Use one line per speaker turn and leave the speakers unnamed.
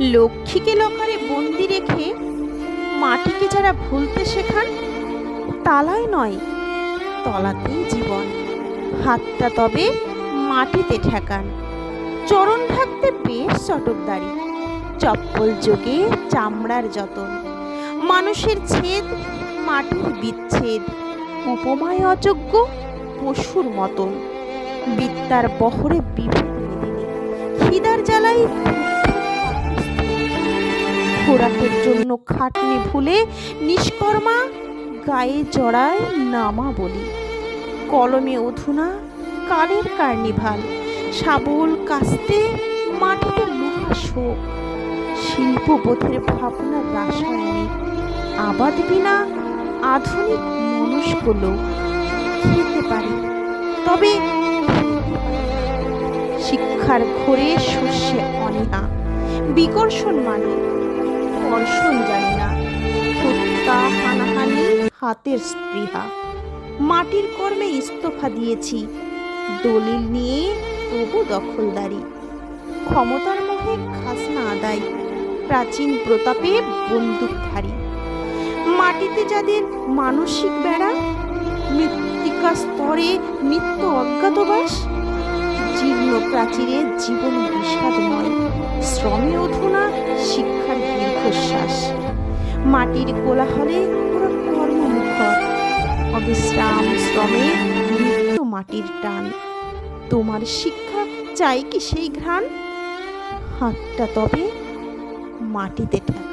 লক্ষ্মীকে লকারে বন্দি রেখে মাটিকে যারা ভুলতে শেখান তালায় নয়, তলাতেই জীবন। হাতটা তবে মাটিতে ঠেকান। চরণ ঢাকতে বেশ চটকদারি, চপ্পল যোগে চামড়ার যতন। মানুষের ছেদ, মাটির বিচ্ছেদ, উপমায় অযোগ্য পশুর মতন। বিদ্যার বহরে বিভেদ মেদিনী খিদার জ্বালাই খোরাকের জন্য খাটনি ভুলে নিষ্কর্মা গায়ে জড়ায় নামা বলি। কলমে অধুনা কালের কার্নিভাল, শাবল কাস্তে মাটিতে মহাশোক শিল্পবোধের ভাবনা রাসায়নিক, আবাদ বিনা আধুনিক মনস্ক লোক। খেতে পারে, তবে। শিক্ষার ঘোরে শস্যে অনীহা বিকর্ষণ মানে কর্ষণ জানি না। হত্যা হানাহানি, হাতের স্পৃহা। মাটির কর্মে ইস্তফা দিয়েছি। দলিল নিয়ে তবু দখলদারি। ক্ষমতার মোহে খাসনা আদায়। প্রাচীন প্রতাপে বন্দুকধারী। মাটিতে যাদের মানসিক বেড়া, মৃত্তিকা স্তরে নিত্য অজ্ঞাতবাস, জীর্ণ প্রাচীরে জীবন বিষাদময়। শ্রমে অধুনা শিক্ষার দীর্ঘশ্বাস মাটির কোলাহলে অবিশ্রাম শ্রমে মাটির টান। তোমার শিক্ষা চাই কি সেই ঘ্রাণ? হাতটা তবে মাটিতে ঠেকা।